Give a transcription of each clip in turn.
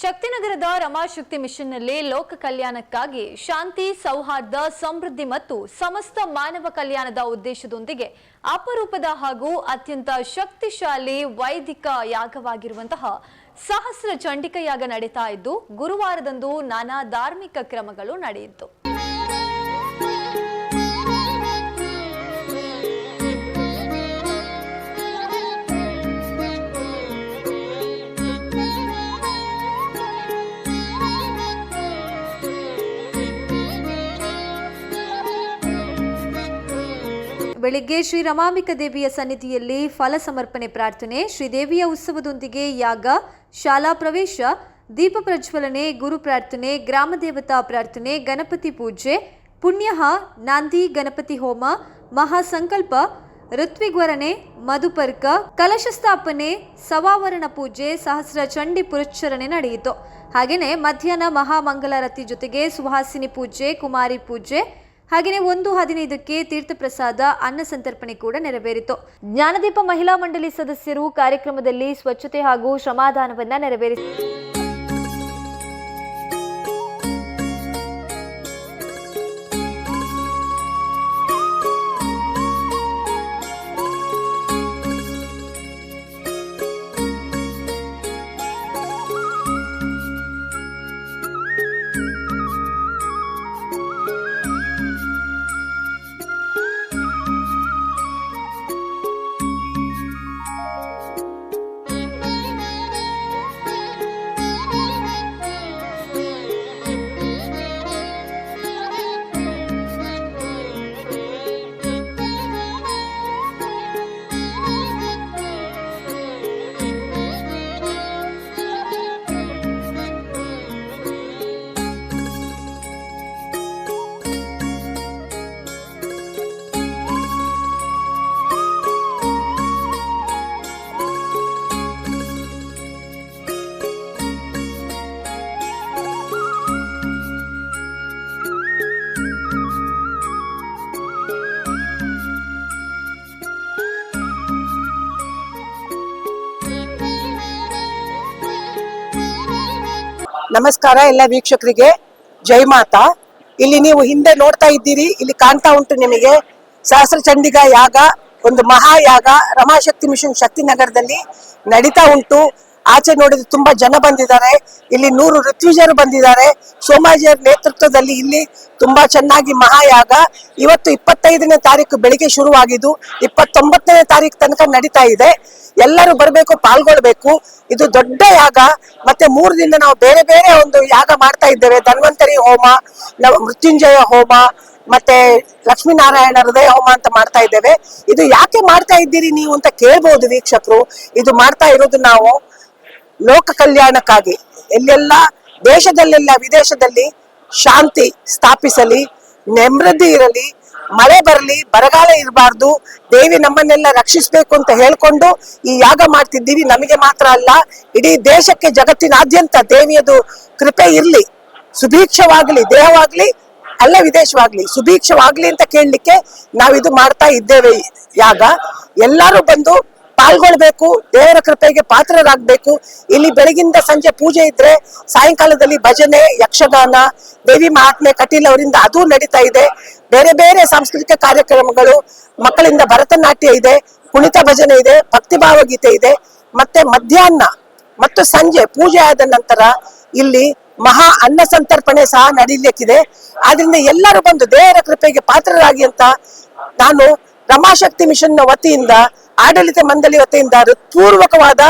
ಶಕ್ತಿನಗರದ ರಮಾಶಕ್ತಿ ಮಿಷನ್ನಲ್ಲಿ ಲೋಕ ಕಲ್ಯಾಣಕ್ಕಾಗಿ ಶಾಂತಿ, ಸೌಹಾರ್ದ, ಸಮೃದ್ಧಿ ಮತ್ತು ಸಮಸ್ತ ಮಾನವ ಕಲ್ಯಾಣದ ಉದ್ದೇಶದೊಂದಿಗೆ ಅಪರೂಪದ ಹಾಗೂ ಅತ್ಯಂತ ಶಕ್ತಿಶಾಲಿ ವೈದಿಕ ಯಾಗವಾಗಿರುವಂತಹ ಸಹಸ್ರ ಚಂಡಿಕ ಯಾಗ ನಡೀತಾ ಇದ್ದು ಗುರುವಾರದಂದು ನಾನಾ ಧಾರ್ಮಿಕ ಕ್ರಮಗಳು ನಡೆಯಿತು. ಬೆಳಿಗ್ಗೆ ಶ್ರೀ ರಮಾಂಬಿಕ ದೇವಿಯ ಸನ್ನಿಧಿಯಲ್ಲಿ ಫಲ ಸಮರ್ಪಣೆ ಪ್ರಾರ್ಥನೆ ಶ್ರೀದೇವಿಯ ಉತ್ಸವದೊಂದಿಗೆ ಯಾಗ, ಶಾಲಾ ಪ್ರವೇಶ, ದೀಪ ಪ್ರಜ್ವಲನೆ, ಗುರು ಪ್ರಾರ್ಥನೆ, ಗ್ರಾಮ ದೇವತಾ ಪ್ರಾರ್ಥನೆ, ಗಣಪತಿ ಪೂಜೆ, ಪುಣ್ಯಹ, ನಾಂದಿ, ಗಣಪತಿ ಹೋಮ, ಮಹಾಸಂಕಲ್ಪ ಋತ್ವಿಗ್ವರಣೆ ಮಧುಪರ್ಕ ಕಲಶ ಸ್ಥಾಪನೆ ಸವಾವರಣ ಪೂಜೆ, ಸಹಸ್ರ ಚಂಡಿ ಪುರಶ್ಚರಣೆ ನಡೆಯಿತು. ಹಾಗೆಯೇ ಮಧ್ಯಾಹ್ನ ಮಹಾಮಂಗಲಾರತಿ ಜೊತೆಗೆ ಸುಹಾಸಿನಿ ಪೂಜೆ, ಕುಮಾರಿ ಪೂಜೆ ಹಾಗೆಯೇ ಒಂದು ಹದಿನೈದಕ್ಕೆ ತೀರ್ಥಪ್ರಸಾದ, ಅನ್ನ ಸಂತರ್ಪಣೆ ಕೂಡ ನೆರವೇರಿತು. ಜ್ಞಾನದೀಪ ಮಹಿಳಾ ಮಂಡಳಿ ಸದಸ್ಯರು ಕಾರ್ಯಕ್ರಮದಲ್ಲಿ ಸ್ವಚ್ಛತೆ ಹಾಗೂ ಶ್ರಮಾದಾನವನ್ನ ನೆರವೇರಿಸಿದರು ನಮಸ್ಕಾರ ಎಲ್ಲ ವೀಕ್ಷಕರಿಗೆ. ಜೈ ಮಾತಾ. ಇಲ್ಲಿ ನೀವು ಹಿಂದೆ ನೋಡ್ತಾ ಇದ್ದೀರಿ. ಇಲ್ಲಿ ಕಾಣ್ತಾ ಉಂಟು ನಿಮಗೆ ಸಹಸ್ರ ಚಂಡಿಗ ಯಾಗ, ಒಂದು ಮಹಾಯಾಗ, ರಮಾಶಕ್ತಿ ಮಿಷನ್ ಶಕ್ತಿನಗರದಲ್ಲಿ ನಡೀತಾ ಉಂಟು. ಆಚೆ ನೋಡಿದ್ರೆ ತುಂಬಾ ಜನ ಬಂದಿದ್ದಾರೆ. ಇಲ್ಲಿ ನೂರು ಋತ್ವಿಜರು ಬಂದಿದ್ದಾರೆ. ಸೋಮಾಜಿಯರ್ ನೇತೃತ್ವದಲ್ಲಿ ಇಲ್ಲಿ ತುಂಬಾ ಚೆನ್ನಾಗಿ ಮಹಾಯಾಗ. ಇವತ್ತು ಇಪ್ಪತ್ತೈದನೇ ತಾರೀಕು ಬೆಳಿಗ್ಗೆ ಶುರುವಾಗಿದ್ದು, ಇಪ್ಪತ್ತೊಂಬತ್ತನೇ ತಾರೀಕು ತನಕ ನಡೀತಾ ಇದೆ. ಎಲ್ಲರೂ ಬರಬೇಕು, ಪಾಲ್ಗೊಳ್ಬೇಕು. ಇದು ದೊಡ್ಡ ಯಾಗ. ಮತ್ತೆ ಮೂರು ದಿನ ನಾವು ಬೇರೆ ಬೇರೆ ಒಂದು ಯಾಗ ಮಾಡ್ತಾ ಇದ್ದೇವೆ. ಧನ್ವಂತರಿ ಹೋಮ, ನಾವು ಮೃತ್ಯುಂಜಯ ಹೋಮ, ಮತ್ತೆ ಲಕ್ಷ್ಮೀನಾರಾಯಣ ಹೃದಯ ಹೋಮ ಅಂತ ಮಾಡ್ತಾ ಇದ್ದೇವೆ. ಇದು ಯಾಕೆ ಮಾಡ್ತಾ ಇದ್ದೀರಿ ನೀವು ಅಂತ ಕೇಳ್ಬಹುದು ವೀಕ್ಷಕರು. ಇದು ಮಾಡ್ತಾ ಇರೋದು ನಾವು. ಲೋಕ ಕಲ್ಯಾಣಕ್ಕಾಗಿ ಎಲ್ಲೆಲ್ಲ ದೇಶದಲ್ಲೆಲ್ಲ ವಿದೇಶದಲ್ಲಿ ಶಾಂತಿ ಸ್ಥಾಪಿಸಲಿ, ನೆಮ್ಮದಿ ಇರಲಿ, ಮಳೆ ಬರಲಿ, ಬರಗಾಲ ಇರಬಾರ್ದು, ದೇವಿ ನಮ್ಮನ್ನೆಲ್ಲ ರಕ್ಷಿಸಬೇಕು ಅಂತ ಹೇಳ್ಕೊಂಡು ಈ ಯಾಗ ಮಾಡ್ತಿದ್ದೀವಿ. ನಮಗೆ ಮಾತ್ರ ಅಲ್ಲ, ಇಡೀ ದೇಶಕ್ಕೆ ಜಗತ್ತಿನಾದ್ಯಂತ ದೇವಿಯದು ಕೃಪೆ ಇರಲಿ. ಸುಭೀಕ್ಷವಾಗಲಿ, ದೇಹವಾಗ್ಲಿ, ಅಲ್ಲ ವಿದೇಶವಾಗ್ಲಿ, ಸುಭೀಕ್ಷವಾಗ್ಲಿ ಅಂತ ಕೇಳಲಿಕ್ಕೆ ನಾವಿದು ಮಾಡ್ತಾ ಇದ್ದೇವೆ ಯಾಗ. ಎಲ್ಲರೂ ಬಂದು ಪಾಲ್ಗೊಳ್ಬೇಕು, ದೇವರ ಕೃಪೆಗೆ ಪಾತ್ರರಾಗಬೇಕು. ಇಲ್ಲಿ ಬೆಳಗಿಂದ ಸಂಜೆ ಪೂಜೆ ಇದ್ರೆ ಸಾಯಂಕಾಲದಲ್ಲಿ ಭಜನೆ, ಯಕ್ಷಗಾನ, ದೇವಿ ಮಹಾತ್ಮೆ ಕಟೀಲ್ ಅವರಿಂದ ಅದು ನಡೀತಾ ಇದೆ. ಬೇರೆ ಬೇರೆ ಸಾಂಸ್ಕೃತಿಕ ಕಾರ್ಯಕ್ರಮಗಳು, ಮಕ್ಕಳಿಂದ ಭರತನಾಟ್ಯ ಇದೆ, ಕುಣಿತ ಭಜನೆ ಇದೆ ಭಕ್ತಿ ಭಾವಗೀತೆ ಇದೆ. ಮತ್ತೆ ಮಧ್ಯಾಹ್ನ ಮತ್ತು ಸಂಜೆ ಪೂಜೆ ಆದ ನಂತರ ಇಲ್ಲಿ ಮಹಾ ಅನ್ನ ಸಂತರ್ಪಣೆ ಸಹ ನಡೀಲಿಕ್ಕಿದೆ. ಆದ್ರಿಂದ ಎಲ್ಲರೂ ಬಂದು ದೇವರ ಕೃಪೆಗೆ ಪಾತ್ರರಾಗಿ ಅಂತ ನಾನು ರಮಾಶಕ್ತಿ ಮಿಷನ್ನ ವತಿಯಿಂದ ಆಡಳಿತ ಮಂಡಳಿ ವತಿಯಿಂದ ಹೃತ್ಪೂರ್ವಕವಾದ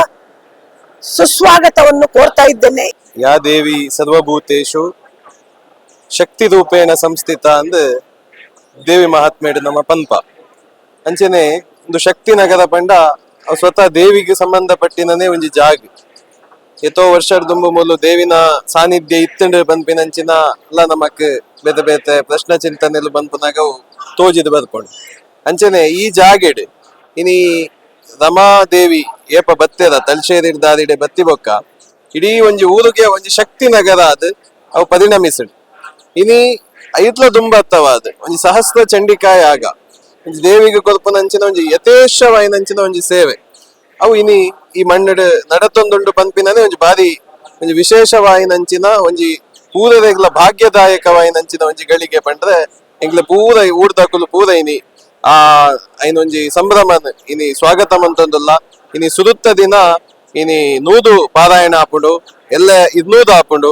ಸುಸ್ವಾಗತವನ್ನು ಕೋರ್ತಾ ಇದ್ದೇನೆ. ಯಾ ದೇವಿ ಸರ್ವಭೂತೇಶು ಶಕ್ತಿ ರೂಪೇಣ ಸಂಸ್ಥಿತ ಅಂದ್ ದೇವಿ ಮಹಾತ್ಮೆಡ್ ನಮ್ಮ ಪಂಪ ಅಂಚನೆ ಒಂದು ಶಕ್ತಿ ನಗರ ಪಂಡ ಸ್ವತಃ ದೇವಿಗೆ ಸಂಬಂಧಪಟ್ಟಿನೇ ಒಂಜಿ ಜಾಗ. ಎತ್ತೋ ವರ್ಷ ದುಂಬು ಮೊದಲು ದೇವಿನ ಸಾನ್ನಿಧ್ಯ ಇತ್ತಂಡು ಅಂಚಿನ ಎಲ್ಲ ನಮಕ್ ಬೇತೆ ಬೇತೆ ಪ್ರಶ್ನ ಚಿಂತನೆಲು ಬಂದ್ಪನಾಗ ಅವು ತೋಜಿದ್ ಬರ್ಕೊಂಡು. ಅಂಚನೆ ಈ ಜಾಗೆಡ್ ಇನಿ ರಮಾದೇವಿ ಏಪ ಬತ್ತೆದ ತಲ್ಶೇರಿ ದಾರಿಡೆ ಬತ್ತಿ ಬೊಕ್ಕ. ಇಡೀ ಒಂಜಿ ಊರುಗೆ ಒಂಜಿ ಶಕ್ತಿ ನಗರ ಅದು ಅವು ಪರಿಣಮಿಸಿಡ್. ಇನಿ ಐತ್ಲ ದುಂಬತ್ತವಾದ, ಒಂಜಿ ಸಹಸ್ರ ಚಂಡಿಕಾಯ ಆಗ. ಒಂಜಿ ದೇವಿಗೆ ಕೊಲ್ಪನಂಚಿನ ಒಂಜಿ ಯಥೇಚ್ಛವಾಯಿನಂಚಿನ ಒಂಜಿ ಸೇವೆ. ಅವು ಇನಿ ಈ ಮಣ್ಣಡ್ ನಡತೊಂದುಂಡು ಪನ್ಪಿನನೆ ಒಂಜಿ ಬಾರಿ ಒಂಜಿ ವಿಶೇಷವಾಯಿನಂಚಿನ ಒಂಜಿ ಭಾಗ್ಯದಾಯಕವಾಗಿ ಭಾಗ್ಯದಾಯಕವಾಯಿನಂಚಿನ ಒಂಜಿ ಗಳಿಗೆ ಪಂಡ್ರೆ ಎಂಗ್ಲ ಪೂರ ಊರ್ದಕುಲು ಪೂರ ಇನಿ ಆ ಐನೊಂಜಿ ಸಂಭ್ರಮ ಇನಿ ಸ್ವಾಗತ ಮಂತೊಂದುಲ್ಲ ಇನಿ ಸುರುತ್ತ ದಿನ ಇನಿ ನೂದು ಪಾರಾಯಣ ಆಪುಂಡು, ಎಲ್ಲ ಇನ್ನೂದು ಆಪುಂಡು,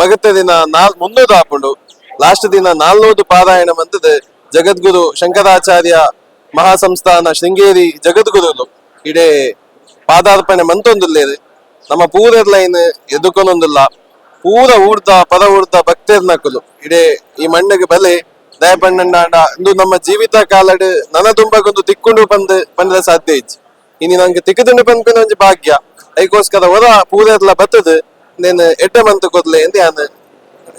ಮಗತ ದಿನ ನಾಲ್, ಮುನ್ನೂದು ಆಪುಂಡು, ಲಾಸ್ಟ್ ದಿನ ನಾಲ್ನೂದು ಪಾರಾಯಣ ಮಂತದ ಜಗದ್ಗುರು ಶಂಕರಾಚಾರ್ಯ ಮಹಾಸಂಸ್ಥಾನ ಶೃಂಗೇರಿ ಜಗದ್ಗುರುಲು ಇಡೆ ಪಾದಾರ್ಪಣೆ ಮಂತೊಂದುಲ್ಲೇರು, ನಮ್ಮ ಪೂರ ಲೈನ್ ಎದುಕೊನೊಂದುಲ್ಲ ಪೂರ ಊರ್ದ ಪದ ಊರ್ದ ಭಕ್ತರ್ನಕುಲು. ಇಡೆ ಈ ಮಣ್ಣಿಗೆ ಬಲೆ ದಯಪಣ್ಣಂಡ ಇಂದು ನಮ್ಮ ಜೀವಿತ ಕಾಲಡ್ ನನ ತುಂಬಕೊಂದು ತಿಕ್ಕೊಂಡು ಬಂದ್, ಬಂದ್ರೆ ಸಾಧ್ಯ ಇಜ್ಜಿ. ಇನಿ ನಂಗೆ ತಿಕ್ಕದುಂಡು ಬಂದ್ಕೊಂಡು ಒಂಜಿ ಭಾಗ್ಯ. ಐಕೋಸ್ಕರ ಹೊರ ಪೂರೆರ್ಲ ಬತ್ತದ ನೇನು ಎಡ್ಡೆ ಮಂತ್ ಕೊದ್ಲೆ ಎಂದು ಯಾನ್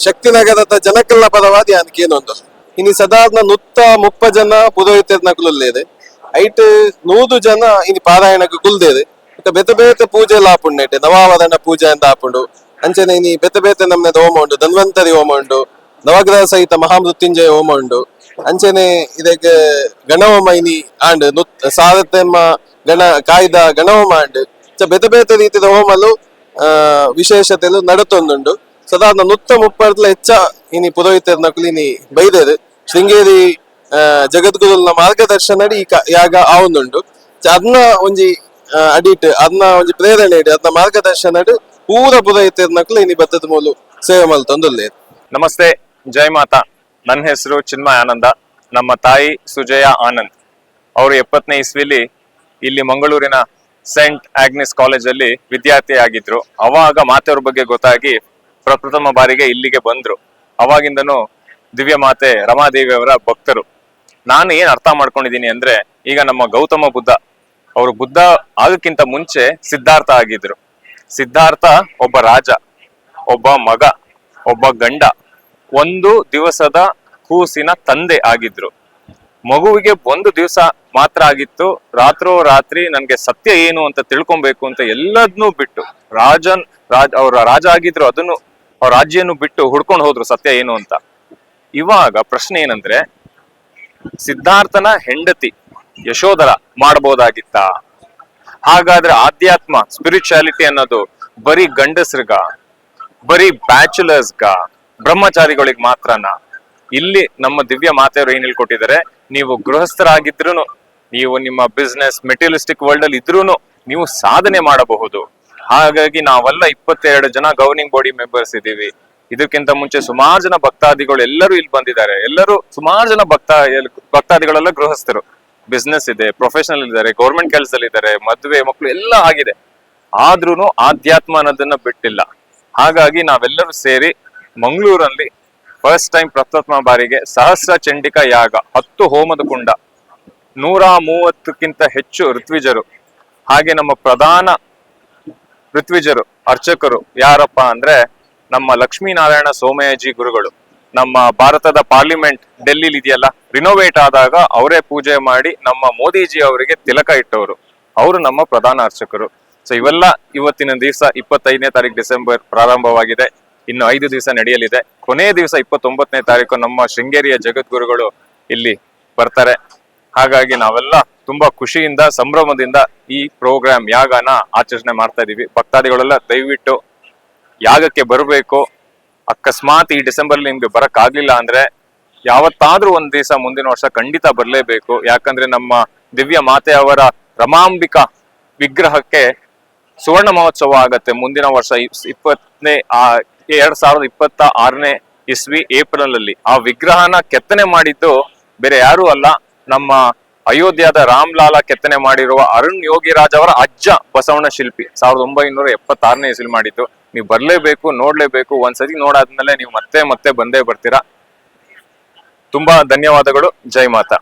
ಶಕ್ತಿನಗರದ ಜನಕ್ಕೆಲ್ಲ ಪದವಾದ ಯಾನ್ ಕೇನೊಂದು. ಇನಿ ಸಾಧಾರಣ ನುತ್ತ ಮುಪ್ಪ ಜನ ಪುರೋಹಿತರ್ನ ಕುಲುಲ್ಲೇದೆ ಐಟ್ ನೂದು ಜನ ಇನಿ ಪಾರಾಯಣಕ್ಕೆ ಕುಲ್ದೇದೆ ಬೆತ ಬೇತ ಪೂಜೆ ಎಲ್ಲ ಆಪುಂಡೆ ನವಾವರಣ ಪೂಜೆ ಅಂತ ಆಪುಂಡು ಅಂಚನೆ ಇನಿ ಬೆತ ಬೇತೆ ನಮ್ನೆದ ಹೋಮ ಉಂಡು ಧನ್ವಂತರಿ ಹೋಮ ಉಂಡು ನವಗ್ರಹ ಸಹಿತ ಮಹಾಮೃತ್ಯುಂಜಯ ಹೋಮ ಉಂಡು ಅಂಚನೆ ಇದಕ್ಕೆ ಗಣಹೋಮ ಇನಿ ಆಂಡ್ ನುತ್ ಸಾರತೆಮ್ಮ ಗಣ ಕಾಯ್ದ ಗಣಹೋಮ ಆಂಡ್ ಬೇತೆ ಬೇತೆ ರೀತಿದ ಹೋಮಲು ವಿಶೇಷತೆಲು ನಡತೊಂದುಂಡು ಸದಾರ್ಣ ನುತ್ತ ಮುಪ್ಪಡ್ಲ ಹೆಚ್ಚ ಇನಿ ಪುರೋಹಿತರ ಇನಿ ಬೈದೇರು. ಶೃಂಗೇರಿ ಜಗದ್ಗುರುನ ಮಾರ್ಗದರ್ಶನಡಿ ಈ ಯಾಗ ಆವೊಂದುಂಡು ಚ ಅದ್ನ ಒಂಜಿ ಅಡಿಟ್, ಅದ್ನ ಒಂಜಿ ಪ್ರೇರಣೆ ಇಡಿ ಅದ್ನ ಮಾರ್ಗದರ್ಶನಡ್ ಪೂರ ಪುರೋಹಿತರ ಇನಿ ಬತ್ತದ ಮೂಲು ಸೇವೆ ಮಲ್ತೊಂದುಲ್ಲೇರು. ನಮಸ್ತೆ. ಜೈ ಮಾತಾ. ನನ್ನ ಹೆಸರು ಚಿನ್ಮಯ ಆನಂದ. ನಮ್ಮ ತಾಯಿ ಸುಜಯ ಆನಂದ್. ಅವರು ಎಪ್ಪತ್ತನೇ ಇಸ್ವಿಲಿ ಇಲ್ಲಿ ಮಂಗಳೂರಿನ ಸೆಂಟ್ ಆಗ್ನೆಸ್ ಕಾಲೇಜಲ್ಲಿ ವಿದ್ಯಾರ್ಥಿ ಆಗಿದ್ರು ಅವಾಗ ಮಾತೆಯವ್ರ ಬಗ್ಗೆ ಗೊತ್ತಾಗಿ ಪ್ರಪ್ರಥಮ ಬಾರಿಗೆ ಇಲ್ಲಿಗೆ ಬಂದ್ರು. ಅವಾಗಿಂದನೂ ದಿವ್ಯ ಮಾತೆ ರಮಾದೇವಿ ಅವರ ಭಕ್ತರು. ನಾನು ಏನ್ ಅರ್ಥ ಮಾಡ್ಕೊಂಡಿದ್ದೀನಿ ಅಂದ್ರೆ, ಈಗ ನಮ್ಮ ಗೌತಮ ಬುದ್ಧ, ಅವರು ಬುದ್ಧ ಆಗಕ್ಕಿಂತ ಮುಂಚೆ ಸಿದ್ಧಾರ್ಥ ಆಗಿದ್ರು. ಸಿದ್ಧಾರ್ಥ ಒಬ್ಬ ರಾಜ, ಒಬ್ಬ ಮಗ, ಒಬ್ಬ ಗಂಡ. ಒಂದು ದಿವಸದ ಕೂಸಿನ ತಂದೆ ಆಗಿದ್ರು. ಮಗುವಿಗೆ ಒಂದು ದಿವಸ ಮಾತ್ರ ಆಗಿತ್ತು. ರಾತ್ರೋ ರಾತ್ರಿ ನನ್ಗೆ ಸತ್ಯ ಏನು ಅಂತ ತಿಳ್ಕೊಬೇಕು ಅಂತ ಎಲ್ಲದನ್ನೂ ಬಿಟ್ಟು, ರಾಜನ್, ರಾಜ್, ಅವ್ರ ರಾಜ ಆಗಿದ್ರು ಅದನ್ನು ಅವ್ರ ರಾಜ್ಯನ್ನು ಬಿಟ್ಟು ಹುಡ್ಕೊಂಡು ಹೋದ್ರು ಸತ್ಯ ಏನು ಅಂತ. ಇವಾಗ ಪ್ರಶ್ನೆ ಏನಂದ್ರೆ, ಸಿದ್ಧಾರ್ಥನ ಹೆಂಡತಿ ಯಶೋಧರ ಮಾಡಬಹುದಾಗಿತ್ತ ಹಾಗಾದ್ರೆ ಆಧ್ಯಾತ್ಮ ಸ್ಪಿರಿಚುಯಾಲಿಟಿ ಅನ್ನೋದು ಬರೀ ಗಂಡಸ್ರಿಗ? ಬರೀ ಬ್ಯಾಚುಲರ್ಸ್ಗ ಬ್ರಹ್ಮಚಾರಿಗಳಿಗೆ ಮಾತ್ರನ. ಇಲ್ಲಿ ನಮ್ಮ ದಿವ್ಯ ಮಾತೆಯವರು ಏನ್ ಹೇಳ್ಕೊಟ್ಟಿದ್ದಾರೆ, ನೀವು ಗೃಹಸ್ಥರಾಗಿದ್ರು ನೀವು ನಿಮ್ಮ ಬಿಸ್ನೆಸ್ ಮೆಟೀರಿಯಲಿಸ್ಟಿಕ್ ವರ್ಲ್ಡ್ ಅಲ್ಲಿ ಇದ್ರೂ ನೀವು ಸಾಧನೆ ಮಾಡಬಹುದು. ಹಾಗಾಗಿ ನಾವೆಲ್ಲ ಇಪ್ಪತ್ತೆರಡು ಜನ ಗವರ್ನಿಂಗ್ ಬಾಡಿ ಮೆಂಬರ್ಸ್ ಇದ್ದೀವಿ. ಇದಕ್ಕಿಂತ ಮುಂಚೆ ಸುಮಾರು ಜನ ಭಕ್ತಾದಿಗಳು ಎಲ್ಲರೂ ಇಲ್ಲಿ ಬಂದಿದ್ದಾರೆ. ಎಲ್ಲರೂ ಸುಮಾರು ಜನ ಭಕ್ತ, ಭಕ್ತಾದಿಗಳೆಲ್ಲ ಗೃಹಸ್ಥರು. ಬಿಸ್ನೆಸ್ ಇದೆ ಪ್ರೊಫೆಷನಲ್ ಇದ್ದಾರೆ ಗೌರ್ಮೆಂಟ್ ಕೆಲಸದಲ್ಲಿ ಇದ್ದಾರೆ ಮದುವೆ ಮಕ್ಕಳು ಎಲ್ಲ ಆಗಿದೆ. ಆದ್ರೂನು ಆಧ್ಯಾತ್ಮ ಅನ್ನೋದನ್ನ ಬಿಟ್ಟಿಲ್ಲ. ಹಾಗಾಗಿ ನಾವೆಲ್ಲರೂ ಸೇರಿ ಮಂಗಳೂರಲ್ಲಿ ಫಸ್ಟ್ ಟೈಮ್ ಪ್ರಪ್ರಥಮ ಬಾರಿಗೆ ಸಹಸ್ರ ಚಂಡಿಕಾ ಯಾಗ, ಹತ್ತು ಹೋಮದ ಕುಂಡ, ನೂರ ಮೂವತ್ತಕ್ಕಿಂತ ಹೆಚ್ಚು ಋತ್ವಿಜರು. ಹಾಗೆ ನಮ್ಮ ಪ್ರಧಾನ ಋತ್ವಿಜರು, ಅರ್ಚಕರು ಯಾರಪ್ಪ ಅಂದ್ರೆ ನಮ್ಮ ಲಕ್ಷ್ಮೀನಾರಾಯಣ ಸೋಮಯಾಜಿ ಗುರುಗಳು. ನಮ್ಮ ಭಾರತದ ಪಾರ್ಲಿಮೆಂಟ್ ಡೆಲ್ಲಿಲಿ ಇದೆಯಲ್ಲ ರಿನೋವೇಟ್ ಆದಾಗ ಅವರೇ ಪೂಜೆ ಮಾಡಿ ನಮ್ಮ ಮೋದಿಜಿ ಅವರಿಗೆ ತಿಲಕ ಇಟ್ಟವರು. ಅವರು ನಮ್ಮ ಪ್ರಧಾನ ಅರ್ಚಕರು. ಸೊ ಇವೆಲ್ಲ ಇವತ್ತಿನ ದಿವಸ, ಇಪ್ಪತ್ತೈದನೇ ತಾರೀಕು ಡಿಸೆಂಬರ್ ಪ್ರಾರಂಭವಾಗಿದೆ. ಇನ್ನು ಐದು ದಿವಸ ನಡೆಯಲಿದೆ. ಕೊನೆಯ ದಿವಸ ಇಪ್ಪತ್ತೊಂಬತ್ತನೇ ತಾರೀಕು ನಮ್ಮ ಶೃಂಗೇರಿಯ ಜಗದ್ಗುರುಗಳು ಇಲ್ಲಿ ಬರ್ತಾರೆ. ಹಾಗಾಗಿ ನಾವೆಲ್ಲ ತುಂಬಾ ಖುಷಿಯಿಂದ, ಸಂಭ್ರಮದಿಂದ ಈ ಪ್ರೋಗ್ರಾಮ್ ಯಾಗನ ಆಚರಣೆ ಮಾಡ್ತಾ ಇದೀವಿ. ಭಕ್ತಾದಿಗಳೆಲ್ಲ ದಯವಿಟ್ಟು ಯಾಗಕ್ಕೆ ಬರಬೇಕು, ಅಕಸ್ಮಾತ್ ಈ ಡಿಸೆಂಬರ್ ನಿಮ್ಗೆ ಬರಕ್ ಆಗ್ಲಿಲ್ಲ ಅಂದ್ರೆ ಯಾವತ್ತಾದ್ರೂ ಒಂದ್ ದಿವಸ ಮುಂದಿನ ವರ್ಷ ಖಂಡಿತ ಬರ್ಲೇಬೇಕು. ಯಾಕಂದ್ರೆ ನಮ್ಮ ದಿವ್ಯ ಮಾತೆ ಅವರ ರಮಾಂಬಿಕಾ ವಿಗ್ರಹಕ್ಕೆ ಸುವರ್ಣ ಮಹೋತ್ಸವ ಆಗತ್ತೆ ಮುಂದಿನ ವರ್ಷ ಇಪ್- ಇಪ್ಪತ್ತನೇ ಆ ಎರಡ್ ಸಾವಿರದ ಇಪ್ಪತ್ತ ಆರನೇ ಇಸ್ವಿ ಏಪ್ರಿಲ್ ಅಲ್ಲಿ ಆ ವಿಗ್ರಹನ ಕೆತ್ತನೆ ಮಾಡಿದ್ದು ಬೇರೆ ಯಾರು ಅಲ್ಲ, ನಮ್ಮ ಅಯೋಧ್ಯದ ರಾಮ್ಲಾಲ ಕೆತ್ತನೆ ಮಾಡಿರುವ ಅರುಣ್ ಯೋಗಿರಾಜ್ ಅವರ ಅಜ್ಜ ಬಸವಣ್ಣ ಶಿಲ್ಪಿ. ಸಾವಿರದ ಒಂಬೈನೂರ ಎಪ್ಪತ್ತಾರನೇ ಇಸ್ವಿ ಮಾಡಿದ್ದು. ನೀವು ಬರ್ಲೇಬೇಕು, ನೋಡ್ಲೇಬೇಕು, ಒಂದ್ಸತಿ ನೋಡಾದ್ಮೇಲೆ ನೀವು ಮತ್ತೆ ಮತ್ತೆ ಬಂದೇ ಬರ್ತೀರಾ. ತುಂಬಾ ಧನ್ಯವಾದಗಳು. ಜೈ ಮಾತಾ.